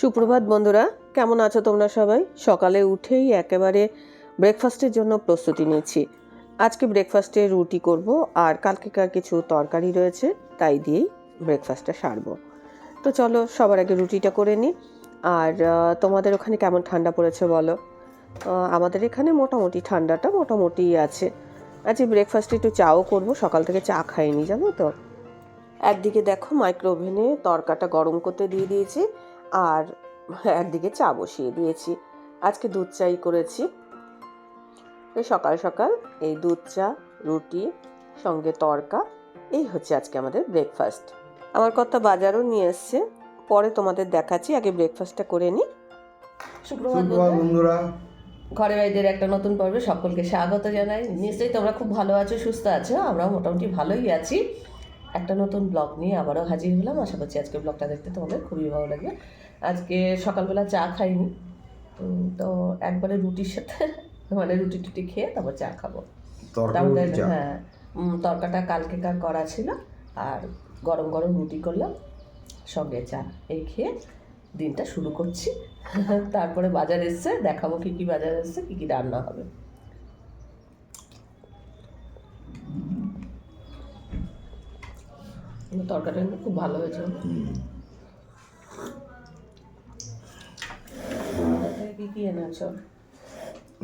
সুপ্রভাত বন্ধুরা, কেমন আছো তোমরা সবাই? সকালে উঠেই একেবারে ব্রেকফাস্টের জন্য প্রস্তুতি নিচ্ছি আজকে ব্রেকফাস্টে রুটি করব আর কালকেকার কিছু তরকারি রয়েছে, তাই দিয়েই ব্রেকফাস্টটা সারবো। তো চলো, সবার আগে রুটিটা করে নিই। আর তোমাদের ওখানে কেমন ঠান্ডা পড়েছে বলো? আমাদের এখানে মোটামুটি ঠান্ডাটা মোটামুটি আছে। আজকে ব্রেকফাস্টে একটু চাও করব, সকাল থেকে চা খাইনি, জানো তো? একদিকে দেখো মাইক্রো ওভেনে তরকাটা গরম করতে দিয়ে দিয়েছি। আর একদিকে চা বসিয়ে দিয়েছি। আজকে দুধ চাই করেছি। সকাল সকাল এই দুধ চা রুটি সঙ্গে তরকা এই হচ্ছে আজকে আমাদের ব্রেকফাস্ট আমার কথা বাজারও নিয়ে এসছে। পরে তোমাদের দেখাচ্ছি আগে ব্রেকফাস্টটা করে নিই সুপ্রভাত বন্ধুরা। ঘরে বাইদের একটা নতুন পর্বে সকলকে স্বাগত জানাই। নিশ্চয়ই তোমরা খুব ভালো আছো সুস্থ আছো আমরাও মোটামুটি ভালোই আছি। একটা নতুন ব্লগ নিয়ে আবারও হাজির হলাম। আশা করছি আজকে ব্লগটা দেখতে তোমাদের খুবই ভালো লাগবে। আজকে সকালবেলা চা খাইনি। তো একবারে রুটির সাথে মানে রুটি টুটি খেয়ে তারপর চা খাব। হ্যাঁ। তরকাটা কালকে কালকেকার করা ছিল আর গরম গরম রুটি করলাম সঙ্গে চা এই খেয়ে দিনটা শুরু করছি। তারপরে বাজার এসছে দেখাবো কি কি বাজার এসছে কি কি রান্না হবে। তরকারিটা কিন্তু খুব ভালো হয়েছে তারপরে কি কি এনেছো?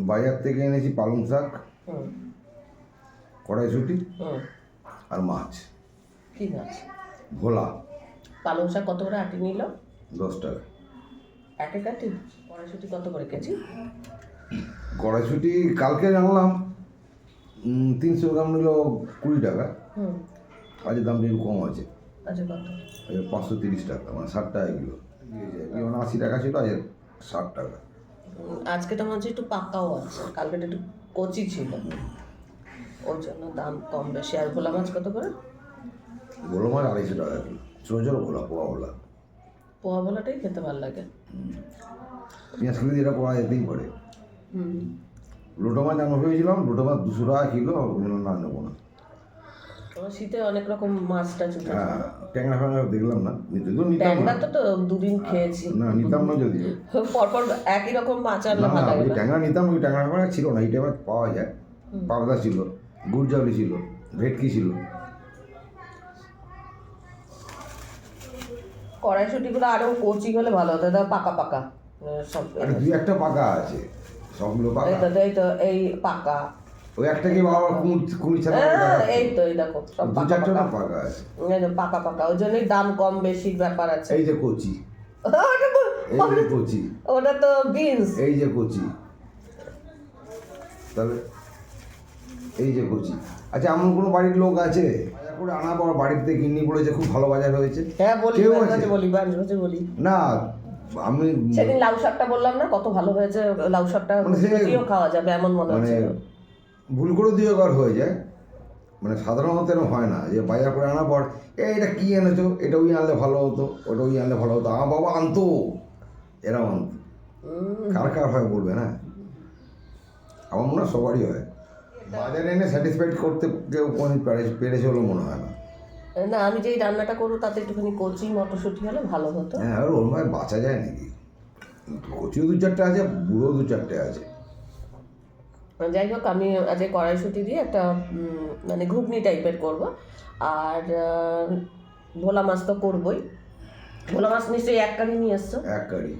বাজার থেকে এনেছি পালং শাক কড়াইশুটি আর মাছ। কি মাছ? ভোলা। পালং শাক কত করে আটি নিল? দশ টাকা। এক এক আটি? কড়াইশুটি কত করে কেজি? কড়াইশুটি কালকে জানলাম তিনশো গ্রাম নিল কুড়ি টাকা। হুম। আজের দামটা একটু কম আছে। পাঁচশো তিরিশ টাকা মানে ষাট টাকা কিলো। যেমন আশি টাকা ছিল আজ ষাট টাকা। আজকে তো মনে হচ্ছে একটু পাকাও আছে। কালকেটা একটু কচি ছিল। ওর জন্য দাম কম বেশি। আর ভোলা মাছ কত করে? বলো মাছ আড়াইশো টাকা কিলো। ছোটো ছোটো ভোলা পোয়া ভোলা পোয়া ভোলাটাই খেতে ভালো লাগে। পেঁয়াজ খেলে যেটা করা যেতেই পারে। লোটো মাছ আমরা ভেবেছিলাম লোটো মাছ দুশো টাকা কিলো বললাম না নেব না। শীতে অনেক রকম মাছ টাছ হ্যাঁ ট্যাংরা ফ্যাংরা দেখলাম না। নিতাম ট্যাংরা তো তো দুদিন খেয়েছি। না নিতাম না যদিও। পরপর একই রকম মাছ আনলে না ভালো ওই লাগে ট্যাংরা নিতাম ওই ট্যাংরা ফ্যাংরা ছিল না। এই টাইমে পাওয়া যায়। পাবদা ছিল গুড়জাউলি ছিল ভেটকি ছিল। কড়াইশুটিগুলো আরও কচি হলে ভালো হতো। এটা পাকা পাকা। সব দুই একটা পাকা আছে। সবগুলো পাকা। এই তো এই পাকা। ওই একটাকে বাবা কুমির কুমির ছাড়া হ্যাঁ, এই তো এই দেখো সব পাকা পাকা। আছে? এই যে পাকা পাকা ওই জন্যই দাম কম বেশির ব্যাপার আছে। এই যে কচি। এই যে কচি। ওটা তো বিনস। এই যে কচি। তাহলে এই যে কচি। আচ্ছা এমন কোনো বাড়ির লোক আছে? বাজার করে আনা পর বাড়িতে কিনি পড়েছে খুব ভালো বাজার হয়েছে। হ্যাঁ বলি বলি বলি। না আমি সেদিন লাউ শাকটা বললাম না কত ভালো হয়েছে লাউ শাকটা মানে খাওয়া যাবে এমন মনে মানে হচ্ছে ভুল করে দিয়ে একবার হয়ে যায়। মানে সাধারণত এরকম হয় না যে বাজার করে আনার পর "এই, এটা কী এনেছো? এটা ওই আনলে ভালো হতো ওটা ওই আনলে ভালো হতো। আমার বাবা আনতো। এরাও আনতো। কার কার হয় বলবে না? আমার মনে হয় সবারই হয়। বাজারে এনে স্যাটিসফাইড করতে কেউ কোনো পেরে- পেরেছে বলে মনে হয় না। না আমি যেই রান্নাটা করব তাতে একটুখানি কচি মটরশুঁটি হলে ভালো হতো। হ্যাঁ আর ওর বাঁচা যায় নাকি? কচিও দু চারটে আছে বুড়ো দু চারটে আছে। যাই হোক আমি আজকে কড়াইশুঁটি দিয়ে একটা মানে ঘুগনি টাইপের করব। আর ভোলা মাছ তো করবই। ভোলা মাছ নিশ্চয়ই এক কারি নিয়ে এসছো? এক কারি।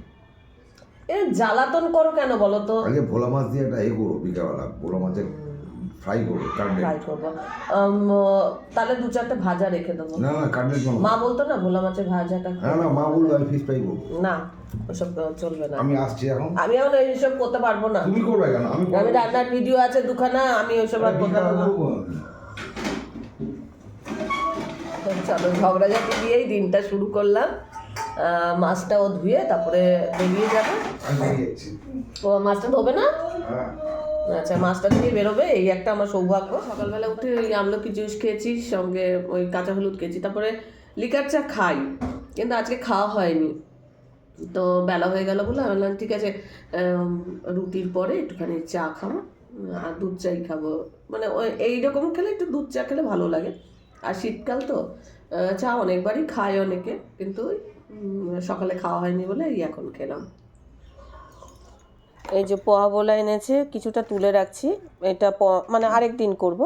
এ জ্বালাতন করো কেন বলো তো? আগে ভোলা মাছ দিয়ে একটা এ করো বিকালবেলা। ভোলা মাছের ফ্রাই করো কাটলেট ফ্রাই করব। তাহলে দু চারটে ভাজা রেখে দেবো। না না কাটলেট মা বলতো না ভোলা মাছের ভাজাটা। হ্যাঁ না মা বলল আমি ফিশ ফ্রাই করব। না ওসব চলবে না। আমি আসছি এখন। আমি এখন এইসব করতে পারব না। তুমি করবে কেন? আমি আমি রান্নার ভিডিও আছে দুখানা আমি ওইসব আর করতে পারব না। তো চলো ঝগড়াঝাটি দিয়েই দিনটা শুরু করলাম। মাছটা ও ধুয়ে তারপরে বেরিয়ে যাবে। ও মাছটা ধোবে না? হ্যাঁ। আচ্ছা মাছটা দিয়ে বেরোবে, এই একটা আমার সৌভাগ্য। সকালবেলা উঠে ওই আমলকি জুস খেয়েছি, সঙ্গে ওই কাঁচা হলুদ খেয়েছি, তারপরে লিকার চা খাই, কিন্তু আজকে খাওয়া হয়নি। তো বেলা হয়ে গেল বলে আমি বললাম, ঠিক আছে রুটির পরে একটুখানি চা খাব, আর দুধ চাই খাব। মানে ওই এইরকম খেলে একটু দুধ চা খেলে ভালো লাগে। আর শীতকাল তো চা অনেকবারই খায় অনেকে, কিন্তু সকালে খাওয়া হয়নি বলে এই এখন খেলাম। এই যে পোহা বোলা এনেছে কিছুটা তুলে রাখছি। এটা মানে আরেক দিন করব।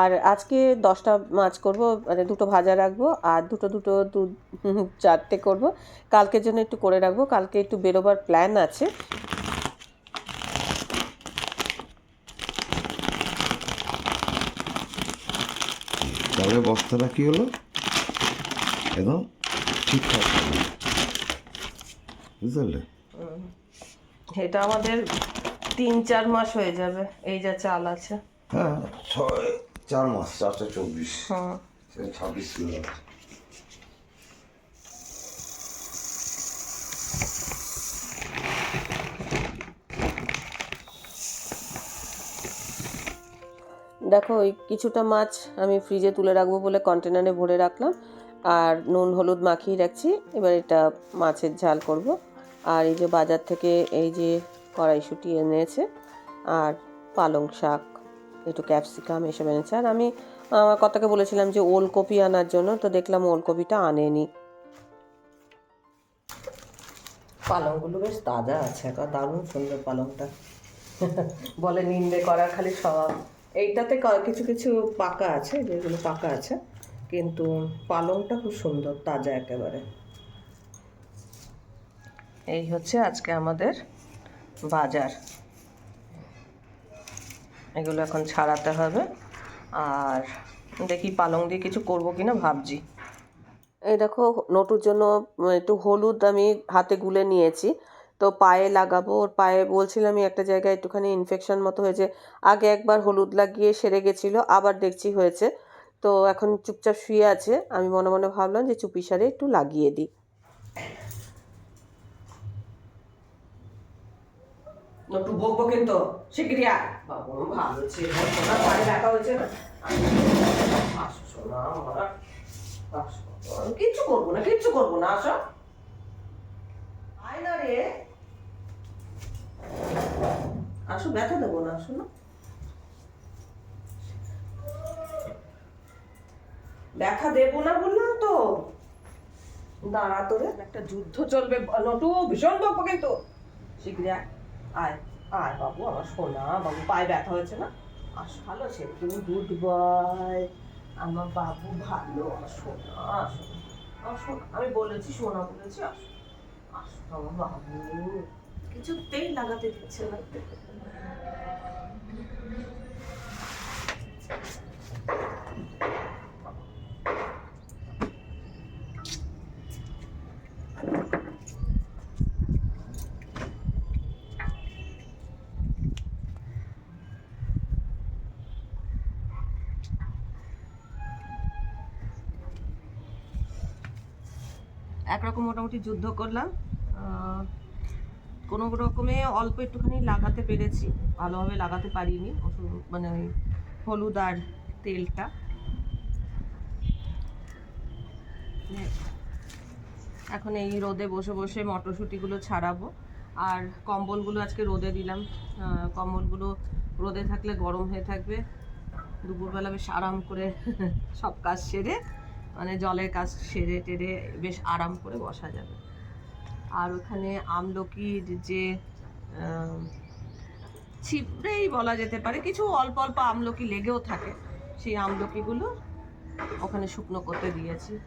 আর আজকে দশটা মাছ করব মানে দুটো ভাজা রাখব আর দুটো দুটো দু চারটে করব। কালকের জন্য একটু করে রাখব কালকে একটু বেরোবার প্ল্যান আছে। তাহলে বস্তাটা কি হলো? একদম ঠিকঠাক। বুঝতে পারলে এটা আমাদের তিন চার মাস হয়ে যাবে। এই যা চাল আছে। হ্যাঁ ছয় চার মাস চারটে চব্বিশ। সে ছাব্বিশ কিলো আছে। দেখো ওই কিছুটা মাছ আমি ফ্রিজে তুলে রাখব বলে কন্টেনারে ভরে রাখলাম। আর নুন হলুদ মাখিয়ে রাখছি। এবার এটা মাছের ঝাল করব। আর এই যে বাজার থেকে এই যে কড়াইশুঁটি এনেছে আর পালং শাক, একটু ক্যাপসিকাম এসব এনেছে। আর আমি, আমার কথাকে বলেছিলাম যে ওলকপি আনার জন্য, তো দেখলাম ওলকপিটা আনেনি। পালংগুলো বেশ তাজা আছে একটা দারুণ সুন্দর পালংটা। বলে নিন্দে করার খালি স্বভাব। এইটাতে কিছু কিছু পাকা আছে, যেগুলো পাকা আছে, কিন্তু পালংটা খুব সুন্দর, তাজা একেবারে। এই হচ্ছে আজকে আমাদের বাজার। এগুলো এখন ছাড়াতে হবে। আর দেখি পালং দিয়ে কিছু করব কিনা ভাবছি। এই দেখো, নটুর জন্য একটু হলুদ আমি হাতে গুলে নিয়েছি। তো পায়ে লাগাবো। ওর পায়ে বলছিলাম আমি একটা জায়গায় একটুখানি ইনফেকশন মতো হয়েছে। আগে একবার হলুদ লাগিয়ে সেরে গেছিল, আবার দেখছি হয়েছে। তো এখন চুপচাপ শুয়ে আছে। আমি মনে মনে ভাবলাম যে চুপি সারে একটু লাগিয়ে দিই। একটু বকবো কিন্তু শিগগিরি আয়। বাবু ভালো ছিল হয়েছে। না আসো সোনা আমার কিচ্ছু করব না, কিচ্ছু করব না, আসো। আয় না রে। আসো, ব্যথা দেবো না, আসো না। ব্যথা দেবো না বললাম তো। দাঁড়া তোরে, একটা যুদ্ধ চলবে, নটু, ভীষণ বকবো কিন্তু শিগগিরি আয় আয় বাবু, আমার সোনা, বাবু পায়ে ব্যথা হয়েছে না? আর ভালো সে তুমি গুড বয় আমার বাবু ভালো, আমার সোনা, আসো। আমার আমি বলেছি সোনা বলেছি, আসো। আসো আমার বাবু। কিছুতেই লাগাতে দিচ্ছে না। একরকম মোটামুটি যুদ্ধ করলাম। কোনো রকমে অল্প একটুখানি লাগাতে পেরেছি। ভালোভাবে লাগাতে পারিনি। ওষুধ- মানে ওই হলুদ আর তেলটা। এখন এই রোদে বসে বসে মটরশুঁটিগুলো ছাড়াবো। আর কম্বলগুলো আজকে রোদে দিলাম। কম্বলগুলো রোদে থাকলে গরম হয়ে থাকবে। দুপুরবেলা বেশ আরাম করে সব কাজ সেরে মানে জলের কাজ সেরে টেরে বেশ আরাম করে বসা যাবে। আর ওখানে আমলকির যে ছিপড়েই বলা যেতে পারে, কিছু অল্প অল্প আমলকি লেগেও থাকে। সেই আমলকিগুলো ওখানে শুকনো করতে দিয়েছি।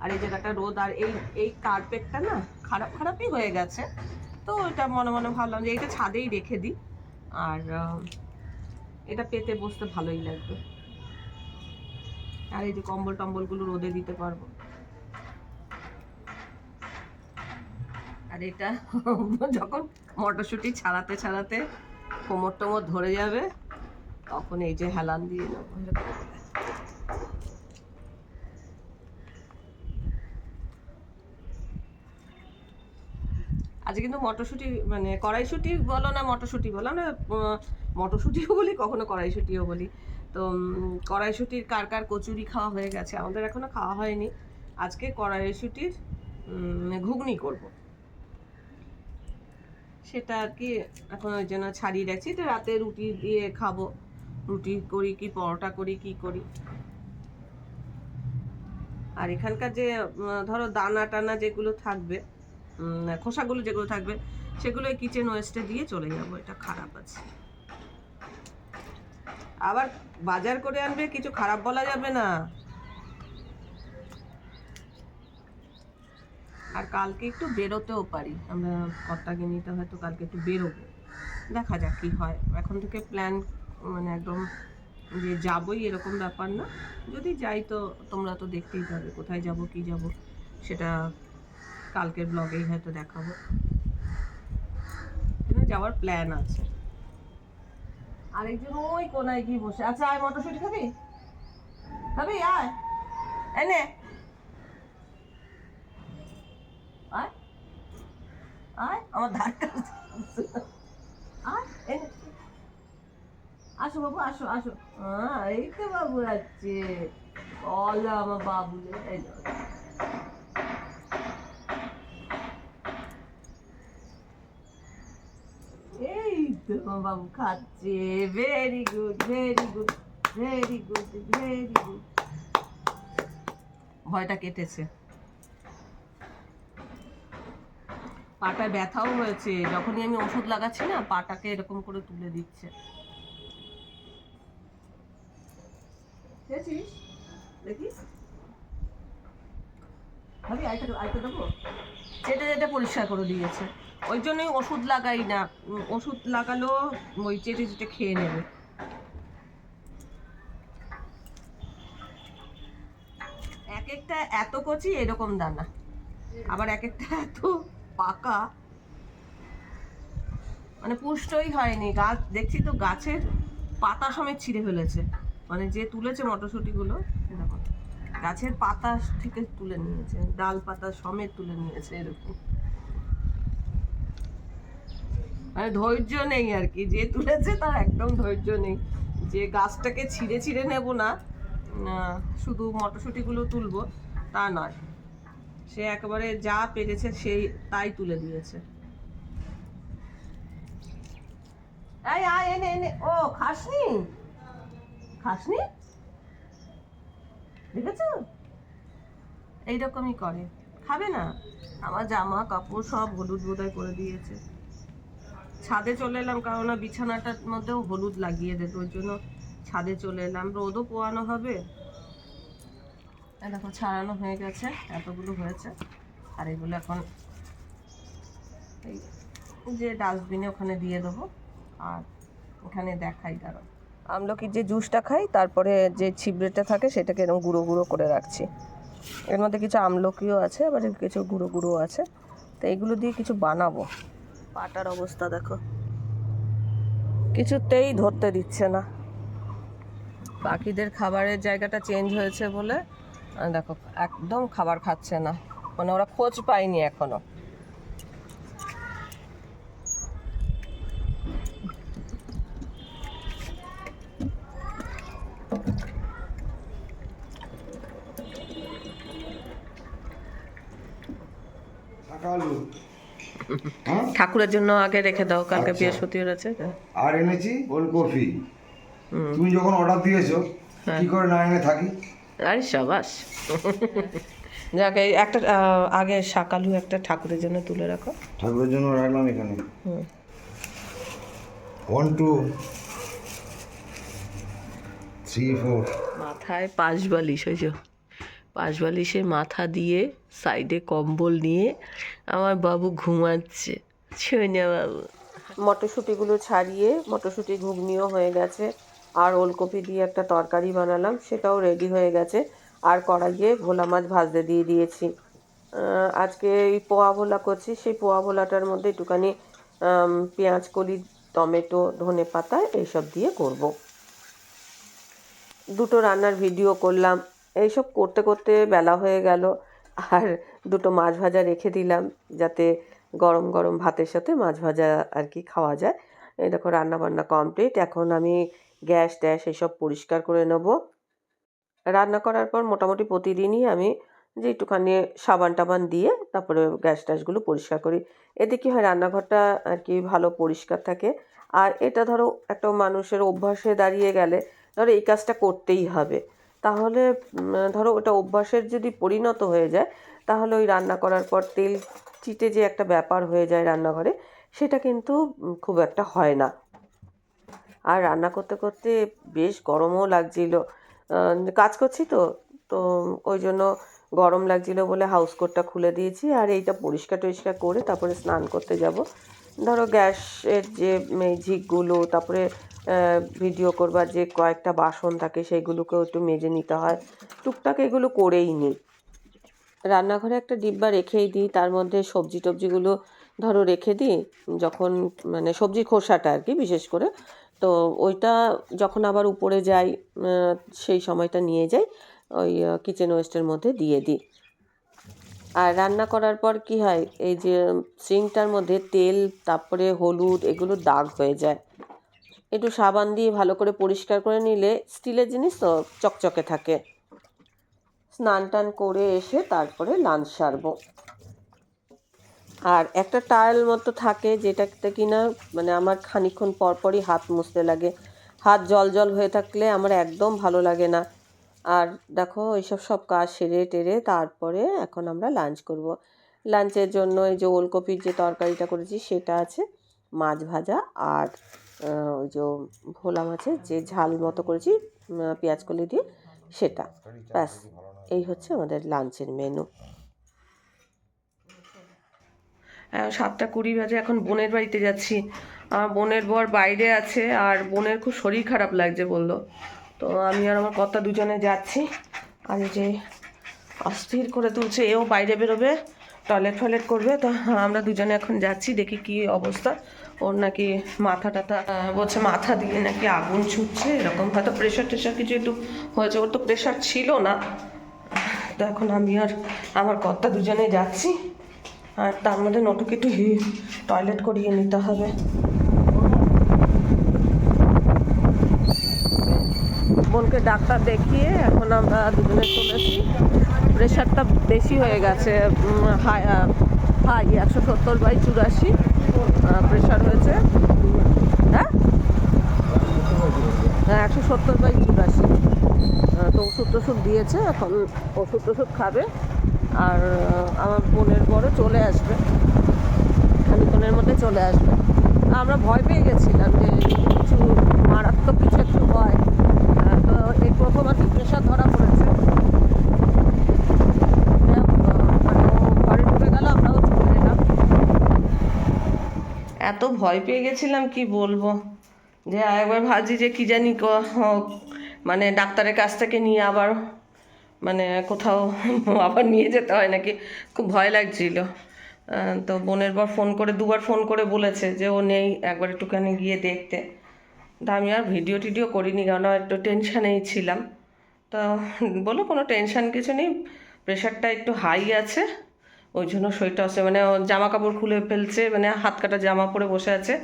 আর এই জায়গাটা রোদ, আর এই এই কার্পেটটা না খারাপ, খারাপই হয়ে গেছে। তো এটা মনে মনে ভাবলাম যে এটা ছাদেই রেখে দিই। আর এটা পেতে বসতে ভালোই লাগবে। আর এই যে কম্বল টম্বলগুলো রোদে দিতে পারব। আর এটা যখন মটরশুঁটি ছাড়াতে ছাড়াতে কোমর টোমর ধরে যাবে তখন এই যে হেলান দিয়ে নেব। আজকে কিন্তু মটরশুঁটি মানে কড়াইশুঁটি বলো না মটরশুঁটি বলো আহ, মটরশুঁটিও বলি কখনো কড়াইশুঁটিও বলি। তো কড়াইশুঁটির কার কার কচুরি খাওয়া হয়ে গেছে, আমাদের এখনও খাওয়া হয়নি। আজকে কড়াইশুঁটির ঘুগনি করব। সেটা আর কি এখন ওই জন্য ছাড়িয়ে রাখছি, তো রাতে রুটি দিয়ে খাব। রুটি করি কি, পরোটা করি, কি করি। আর এখানকার যে ধরো দানা টানা যেগুলো থাকবে খোসাগুলো যেগুলো থাকবে, সেগুলো কিচেন ওয়েস্টে দিয়ে চলে যাব, এটা খারাপ আছে। আবার বাজার করে আনবে, কিছু খারাপ বলা যাবে না। আর কালকে একটু বেরোতেও পারি। আমরা কর্তাকে নিতে হয়তো কালকে একটু বেরোবো। দেখা যাক কি হয়। এখন থেকে প্ল্যান মানে একদম যে যাবই এরকম ব্যাপার না। যদি যাই তো তোমরা তো দেখতেই পাবে, কোথায় যাব, কি যাব, সেটা কালকের ব্লগেই হয়তো দেখাবো। যাওয়ার প্ল্যান আছে। আরেকজন ওই কোনায় গিয়ে বসে। আচ্ছা আয় খাবি? খাবি? আয়। এনে আয়। আয়, আমার ধার আয় এনে আসো বাবু, আসো আসো। হ্যাঁ এই তো বাবু আছে বলো আমার বাবু এই নাও। এই তো আমার বাবু খাচ্ছে very good very good very good very good ভয়টা কেটেছে। পাটায় ব্যথাও হয়েছে। যখনই আমি ওষুধ লাগাচ্ছি না, পাটাকে এরকম করে তুলে দিচ্ছে। খেয়েছিস দেখি। ভাবি দেবো? চেটে চেটে পরিষ্কার করে দিয়েছে। ওই জন্যই ওষুধ লাগাই না। ওষুধ লাগালেও ওই চেটে চেটে খেয়ে নেবে। এক একটা এত কচি, এরকম দানা। আবার এক একটা এত পাকা। মানে পুষ্টই হয়নি। গাছ, দেখছি তো গাছের পাতা সমেত ছিঁড়ে ফেলেছে। মানে যে তুলেছে মটরশুঁটিগুলো এ দেখো। গাছের পাতা থেকে তুলে নিয়েছে, ডাল পাতা সমেত তুলে নিয়েছে এরকম। মানে ধৈর্য নেই আর কি, যে তুলেছে তার একদম ধৈর্য নেই। যে গাছটাকে ছিঁড়ে ছিঁড়ে নেব না শুধু মটরশুঁটিগুলো তুলবো, তা নয়। সে একেবারে যা পেরেছে সেই, তাই তুলে দিয়েছে। এই আয়, এনে এনে। ও, খাসনি? খাসনি? দেখেছ? এইরকমই করে। খাবে না? আমার জামা, কাপড় সব হলুদ বোধহয় করে দিয়েছে। ছাদে চলে এলাম কারণ বিছানাটার মধ্যেও হলুদ লাগিয়ে দেবে, ওই জন্য ছাদে চলে এলাম। রোদও পোয়ানো হবে। দেখো, ছাড়ানো হয়ে গেছে, এতগুলো হয়েছে। আর এগুলো এখন এই যে ডাস্টবিনে ওখানে দিয়ে দেবো। আর ওখানে দেখাই দাঁড়াও। আমলকির যে জুসটা খাই, তারপরে যে ছিবড়েটা থাকে, সেটাকে এরকম গুঁড়ো গুঁড়ো করে রাখছি। এর মধ্যে কিছু আমলকিও আছে, আবার কিছু গুঁড়ো গুঁড়ো আছে। তো এগুলো দিয়ে কিছু বানাবো। পাটার অবস্থা দেখো। কিছুতেই ধরতে দিচ্ছে না। পাখিদের খাবারের জায়গাটা চেঞ্জ হয়েছে বলে দেখো, একদম খাবার খাচ্ছে না। মানে ওরা খোঁজ পায়নি এখনও শাকালু হ্যাঁ ঠাকুরের জন্য আগে রেখে দাও কালকে আচ্ছা। বৃহস্পতিবার আছে। আর এনেছি ওলকপি। তুমি যখন অর্ডার দিয়েছ কি করে না এনে থাকি আরে সাবাস যাক এই একটা আগে শাকালু একটা ঠাকুরের জন্য তুলে রাখো ঠাকুরের জন্য রাখলাম এখানে। ওয়ান টু থ্রি ফোর মাথায় পাশ বালিশ ওই পাশ বালিশে মাথা দিয়ে সাইডে কম্বল নিয়ে আমার বাবু ঘুমাচ্ছে সোনা বাবু মটরশুঁটিগুলো ছাড়িয়ে মটরশুঁটি ঘুগনিও হয়ে গেছে। আর ওলকপি দিয়ে একটা তরকারি বানালাম, সেটাও রেডি হয়ে গেছে। আর কড়াইয়ে ভোলা মাছ ভাজতে দিয়ে দিয়েছি। আজকে এই পোয়া ভোলা করছি, সেই পোয়া ভোলাটার মধ্যে একটুখানি পেঁয়াজ, কলি, টমেটো, ধনে পাতা এইসব দিয়ে করব। দুটো রান্নার ভিডিও করলাম। এইসব করতে করতে বেলা হয়ে গেল। আর দুটো মাছ ভাজা রেখে দিলাম, যাতে গরম গরম ভাতের সাথে মাছ ভাজা আর কি খাওয়া যায়। এই দেখো রান্না বান্না কমপ্লিট এখন আমি গ্যাস ট্যাস এসব পরিষ্কার করে নেব। রান্না করার পর মোটামুটি প্রতিদিনই আমি যে একটুখানি সাবান টাবান দিয়ে তারপরে গ্যাস ট্যাসগুলো পরিষ্কার করি। এতে কী হয়, রান্নাঘরটা আর কি ভালো পরিষ্কার থাকে। আর এটা ধরো একটা মানুষের অভ্যাসে দাঁড়িয়ে গেলে ধরো এই কাজটা করতেই হবে। তাহলে ধরো ওটা অভ্যাসের যদি পরিণত হয়ে যায় তাহলে ওই রান্না করার পর তেল চিটে যে একটা ব্যাপার হয়ে যায় রান্নাঘরে, সেটা কিন্তু খুব একটা হয় না। আর রান্না করতে করতে বেশ গরমও লাগছিল। কাজ করছি তো তো ওই জন্য গরম লাগছিল বলে হাউস কোটটা খুলে দিয়েছি আর এইটা পরিষ্কার টরিষ্কার করে তারপরে স্নান করতে যাব। ধরো গ্যাসের যে ঝিকগুলো, তারপরে ভিডিও করবার যে কয়েকটা বাসন থাকে সেইগুলোকেও একটু মেজে নিতে হয়। টুকটাক এগুলো করেই নিই রান্নাঘরে একটা ডিব্বা রেখেই দিই, তার মধ্যে সবজি টবজিগুলো ধরো রেখে দিই, যখন মানে সবজির খোসাটা আর কি বিশেষ করে। তো ওইটা যখন আবার উপরে যাই সেই সময়টা নিয়ে যাই, ওই কিচেন ওয়েস্টের মধ্যে দিয়ে দিই। আর রান্না করার পর কি হয়, এই যে সিঙ্কটার মধ্যে তেল, তারপরে হলুদ, এগুলো দাগ হয়ে যায়। একটু সাবান দিয়ে ভালো করে পরিষ্কার করে নিলে স্টিলের জিনিস তো চকচকে থাকে। স্নান টান করে এসে তারপরে লাঞ্চ সারবো। আর একটা টায়াল মতো থাকে যেটাতে কিনা মানে আমার খানিকক্ষণ পর পরই হাত মুছতে লাগে। হাত জল জল হয়ে থাকলে আমার একদম ভালো লাগে না। আর দেখো, এইসব সব কাজ সেরে টেরে তারপরে এখন আমরা লাঞ্চ করব। লাঞ্চের জন্য এই যে ওলকপির যে তরকারিটা করেছি সেটা আছে মাছ ভাজা আর ওই যে ভোলা মাছের যে ঝাল মতো করেছি পেঁয়াজ কলি দিয়ে। সেটা। ব্যাস এই হচ্ছে আমাদের লাঞ্চের মেনু সাতটা কুড়ি বাজে এখন বোনের বাড়িতে যাচ্ছি। আমার বোনের বর বাইরে আছে আর বোনের খুব শরীর খারাপ লাগছে বলল। তো আমি আর আমার কর্তা দুজনে যাচ্ছি। আর যে অস্থির করে তুলছে এও বাইরে বেরোবে টয়লেট ফয়লেট করবে। তো আমরা দুজনে এখন যাচ্ছি দেখি কি অবস্থা। ওর নাকি মাথা টাথা বলছে মাথা দিয়ে নাকি আগুন ছুটছে, এরকম হয়তো প্রেশার টেশার কিছু একটু হয়েছে, ওর তো প্রেশার ছিল না। তো এখন আমি আর আমার কর্তা দুজনে যাচ্ছি। আর তার মধ্যে নটুকে একটু টয়লেট করিয়ে নিতে হবে। বোনকে ডাক্তার দেখিয়ে এখন আমরা দুজনে চলেছি। প্রেশারটা বেশি হয়ে গেছে হাই হাই, একশো সত্তর বাই চুরাশি। প্রেশার হয়েছে। হ্যাঁ? হ্যাঁ একশো সত্তর বাই চুরাশি। তো ওষুধ টষুধ দিয়েছে, এখন ওষুধ টষুধ খাবে। আর আমার বোনের বড় চলে আসবে। খানিক্ষণের মধ্যে চলে আসবে। আমরা ভয় পেয়ে গেছিলাম যে কিছু মারাত্মক কিছু একটু হয়। তো এই প্রথম আর কি প্রেশার ধরা পড়েছে যাই হোক, আহ, মানে ও ঘরে ঢুকে গেল আমরাও চলে এলাম এত ভয় পেয়ে গেছিলাম, কি বলব? যে একবার ভাবছি যে কি জানি মানে ডাক্তারের কাছ থেকে নিয়ে আবার মানে কোথাও আবার নিয়ে যেতে হয় নাকি? খুব ভয় লাগছিল। তো বোনের বর ফোন করে, দুবার ফোন করে বলেছে যে ও নেই, একবার একটুখানি গিয়ে দেখতে। তা আমি আর ভিডিও টিডিও করিনি, কারণ একটু টেনশানেই ছিলাম। তো বলো কোনো টেনশান কিছু নেই, প্রেশারটা একটু হাই আছে। ওই জন্য শরীরটা আছে মানে জামা কাপড় খুলে ফেলছে মানে হাত কাটা জামা পরে বসে আছে।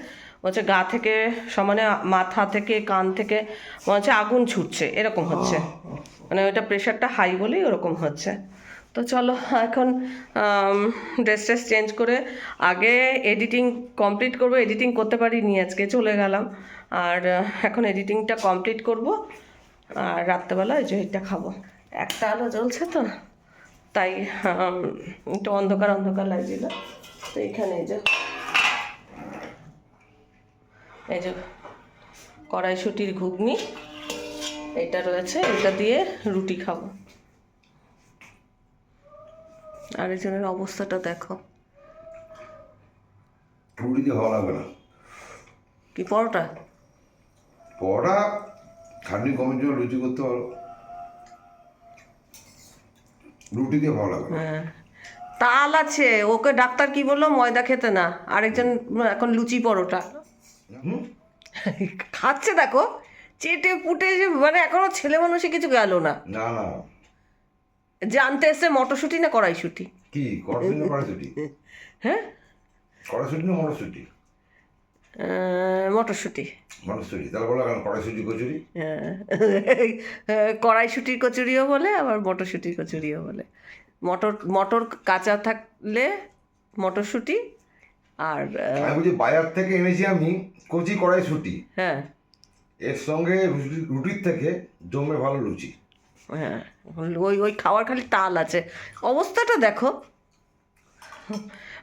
হচ্ছে গা থেকে সমানে মাথা থেকে কান থেকে মনে হচ্ছে আগুন ছুটছে এরকম হচ্ছে। মানে ওইটা প্রেশারটা হাই বলেই ওরকম হচ্ছে। তো চলো এখন ড্রেস ট্রেস চেঞ্জ করে আগে এডিটিং কমপ্লিট করব এডিটিং করতে পারিনি আজকে চলে গেলাম। আর এখন এডিটিংটা কমপ্লিট করব। আর রাত্রেবেলা এই যে এটা খাব। একটা আলো জ্বলছে তো? তাই একটু অন্ধকার অন্ধকার লাগছিল। তো এখানে এই যে এই যে কড়াইশুটির ঘুগনি এটা রয়েছে এটা দিয়ে রুটি খাব। আরেকজনের অবস্থাটা দেখো। রুটি দিয়ে ভালো লাগবে না। কি পরোটা? পড়া খাটনি কমের জন্য লুচি করতে পারো। রুটি দিয়ে ভালো লাগবে না। হ্যাঁ। তাল আছে ওকে ডাক্তার কি বলল? ময়দা খেতে না। আরেকজন এখন লুচি পরোটা। খাচ্ছে দেখো। চেটে পুটে যে মানে এখনও ছেলে মানুষে কিছু গেল না। না না। জানতে এসছে মটরশুঁটি না কড়াইশুঁটি? কি কড়াশুটি না হ্যাঁ? কড়াশুটি না মটরশুটি? মটরশুঁটি। মটরশুটি তাহলে বলো কেন কড়াশুটি কচুরি। হ্যাঁ কড়াইশুঁটির কচুরিও বলে আবার মটরশুঁটির কচুরিও বলে। মটর মটর কাঁচা থাকলে মটরশুঁটি আর আমি বলছি বাজার থেকে এনেছি আমি কচি কড়াইশুটি। হ্যাঁ। এর সঙ্গে রুটির থেকে জমে ভালো লুচি। হ্যাঁ ওই ওই খাওয়ার খালি তাল আছে। অবস্থাটা দেখো।